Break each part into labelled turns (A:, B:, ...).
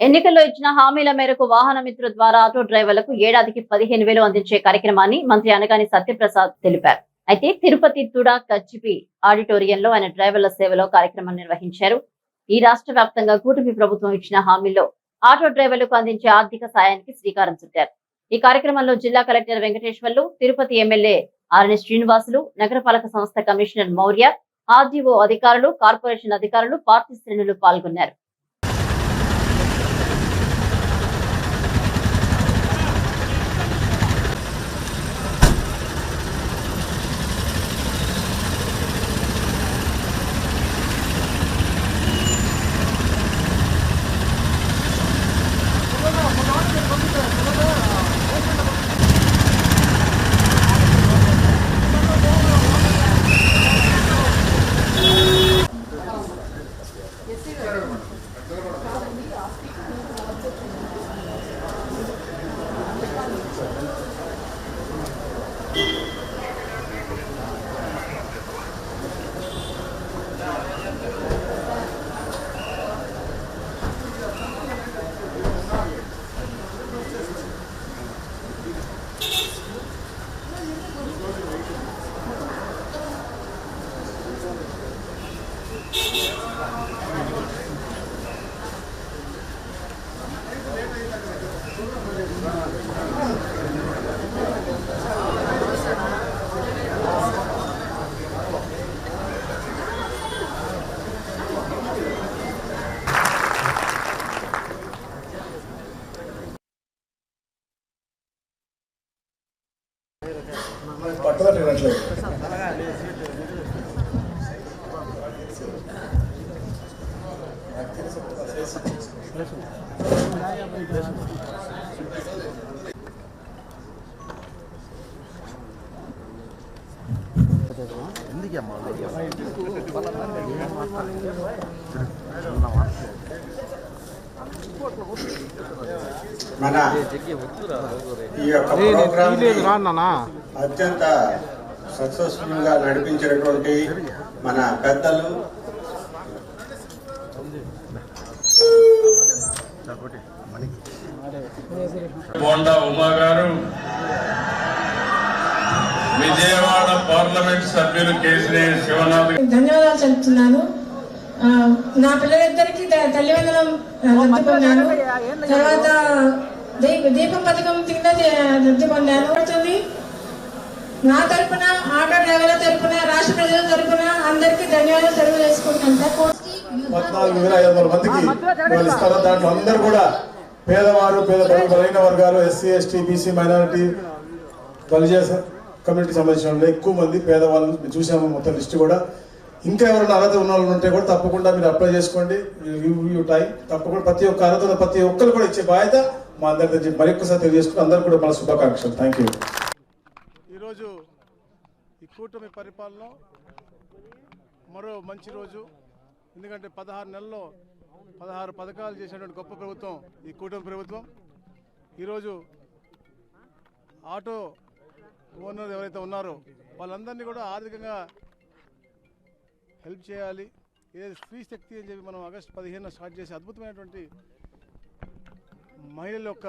A: ఎన్నికల్లో ఇచ్చిన హామీల మేరకు వాహన మిత్ర ద్వారా ఆటో డ్రైవర్లకు ఏడాదికి పదిహేను వేలు అందించే కార్యక్రమాన్ని మంత్రి అనగాని సత్యప్రసాద్ తెలిపారు. అయితే తిరుపతి తుడా కచ్చిపి ఆడిటోరియంలో ఆయన డ్రైవర్ల సేవలో కార్యక్రమం నిర్వహించారు. ఈ రాష్ట్ర వ్యాప్తంగా కూటమి ప్రభుత్వం ఇచ్చిన హామీల్లో ఆటో డ్రైవర్లకు అందించే ఆర్థిక సాయానికి శ్రీకారం చుట్టారు. ఈ కార్యక్రమంలో జిల్లా collector Venkateswarlu Tirupati MLA RN Srinivasulu నగరపాలక సంస్థ కమిషనర్ మౌర్య ఆర్డీఓ అధికారులు కార్పొరేషన్ అధికారులు పార్టీ శ్రేణులు పాల్గొన్నారు.
B: తినట్లేదు మన ఈ యొక్క ప్రోగ్రామ్ అత్యంత సక్సెస్ఫుల్గా నడిపించినటువంటి మన పెద్దలు.
C: బోండా ఉమా గారు విజయవాడ పార్లమెంట్ సభ్యులు కేసినేని శివనాథ్
D: ధన్యవాదాలు చెప్తున్నాను నా పిల్లలిద్దరికి తల్లివందనం పొందాను తర్వాత దీప పథకం కింద ది- లబ్ధి పొందాను. నా తరపున ఆటో డ్రైవర్ల తరపున రాష్ట్ర ప్రజల తరపున అందరికీ ధన్యవాదాలు తెలియజేసుకుంటున్నాను. సార్
E: పద్నాలుగు వేల ఐదు వందల మందికి వాళ్ళు ఇస్తారు దాంట్లో అందరూ కూడా పేదవారు పేద బలైన వర్గాలు SC ST BC minority Balija community సంబంధించిన ఎక్కువ మంది పేదవాళ్ళు చూసాము మొత్తం లిస్ట్ కూడా. ఇంకా ఎవరైనా అర్హత ఉన్న వాళ్ళు ఉంటే కూడా తప్పకుండా మీరు అప్లై చేసుకోండి. యూ టైం తప్పకుండా ప్రతి ఒక్క అర్హత ప్రతి ఒక్కరు కూడా ఇచ్చే బాధ్యత మా అందరి దగ్గర మరొకసారి తెలియజేసుకుని అందరూ కూడా మన శుభాకాంక్షలు. థ్యాంక్ యూ ఈరోజు ఈ కూటమి పరిపాలన మరో మంచి రోజు. ఎందుకంటే పదహారు నెలల్లో పదహారు పథకాలు చేసినటువంటి గొప్ప ప్రభుత్వం ఈ కూటమి ప్రభుత్వం. ఈరోజు ఆటో ఓనర్ ఎవరైతే ఉన్నారో వాళ్ళందరినీ కూడా ఆర్థికంగా హెల్ప్ చేయాలి. ఏదైతే స్త్రీ శక్తి అని చెప్పి మనం ఆగస్టు పదిహేను స్టార్ట్ చేసి అద్భుతమైనటువంటి మహిళల యొక్క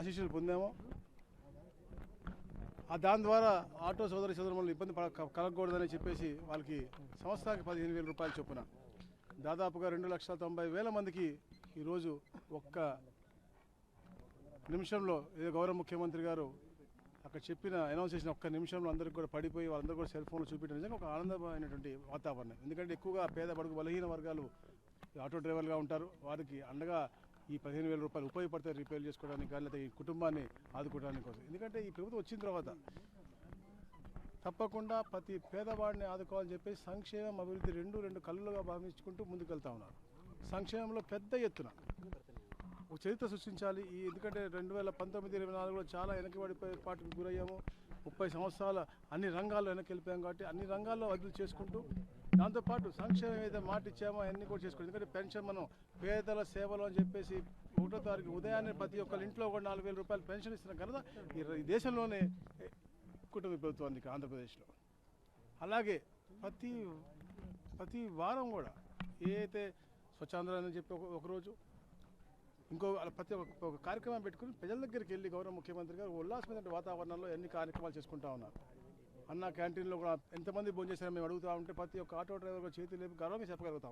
E: ఆశీస్సులు పొందాము. దాని ద్వారా ఆటో సోదరి సోదరులు ఇబ్బంది పడ కలగకూడదని చెప్పేసి వాళ్ళకి సంవత్సరానికి పదిహేను వేల రూపాయలు చొప్పున. దాదాపుగా రెండు లక్షల తొంభై వేల మందికి ఈరోజు ఒక్క నిమిషంలో ఏదో గౌరవ ముఖ్యమంత్రి గారు అక్కడ చెప్పిన అనౌన్స్ చేసిన ఒక్క నిమిషంలో అందరికి కూడా పడిపోయి వాళ్ళందరూ కూడా సెల్ ఫోన్లు చూపించడం నిజంగా ఒక ఆనందమైనటువంటి వాతావరణం. ఎందుకంటే ఎక్కువగా పేద బడుగు బలహీన వర్గాలు ఆటో డ్రైవర్లుగా ఉంటారు. వారికి అండగా ఈ పదిహేను వేల రూపాయలు ఉపయోగపడతాయి రిపేర్ చేసుకోవడానికి కానీ లేదా ఈ కుటుంబాన్ని ఆదుకోవడానికి కోసం. ఎందుకంటే ఈ ప్రభుత్వం వచ్చిన తర్వాత తప్పకుండా ప్రతి పేదవాడిని ఆదుకోవాలని చెప్పేసి సంక్షేమం అభివృద్ధి రెండు రెండు కళ్ళుగా భావించుకుంటూ ముందుకెళ్తా ఉన్నారు. సంక్షేమంలో పెద్ద ఎత్తున ఒక చరిత్ర సృష్టించాలి. ఈ ఎందుకంటే రెండు వేల పంతొమ్మిది ఇరవై నాలుగులో చాలా వెనకబడిపోయే పాటుకు గురయ్యాము. ముప్పై సంవత్సరాల అన్ని రంగాల్లో వెనక్కి వెళ్ళిపోయాం కాబట్టి అన్ని రంగాల్లో అభివృద్ధి చేసుకుంటూ దాంతోపాటు సంక్షేమం ఏదైతే మాట ఇచ్చామో అన్ని కూడా చేసుకోండి. ఎందుకంటే పెన్షన్ మనం పేదల సేవలు అని చెప్పేసి ఒకటో తారీఖు ఉదయాన్నే ప్రతి ఒక్కరి ఇంట్లో కూడా నాలుగు వేల రూపాయలు పెన్షన్ ఇస్తున్న ఘనత ఈ దేశంలోనే కుటుంబ ప్రభుత్వానికి ఆంధ్రప్రదేశ్లో. అలాగే ప్రతి ప్రతి వారం కూడా ఏదైతే అయితే స్వచ్ఛాంధ్ర అని చెప్పి ఒకరోజు ఇంకో ప్రతి ఒక్క కార్యక్రమం పెట్టుకుని ప్రజల దగ్గరికి వెళ్ళి గౌరవ ముఖ్యమంత్రి గారు ఉల్లాసమైన వాతావరణంలో ఎన్ని కార్యక్రమాలు చేసుకుంటా ఉన్నారు. అన్న క్యాంటీన్లో కూడా ఎంతమంది భోజనం చేశారో మేము అడుగుతా ఉంటే ప్రతి ఒక్క ఆటో డ్రైవర్ చేతి లేపు గర్వంగా చెప్పగలుగుతాం.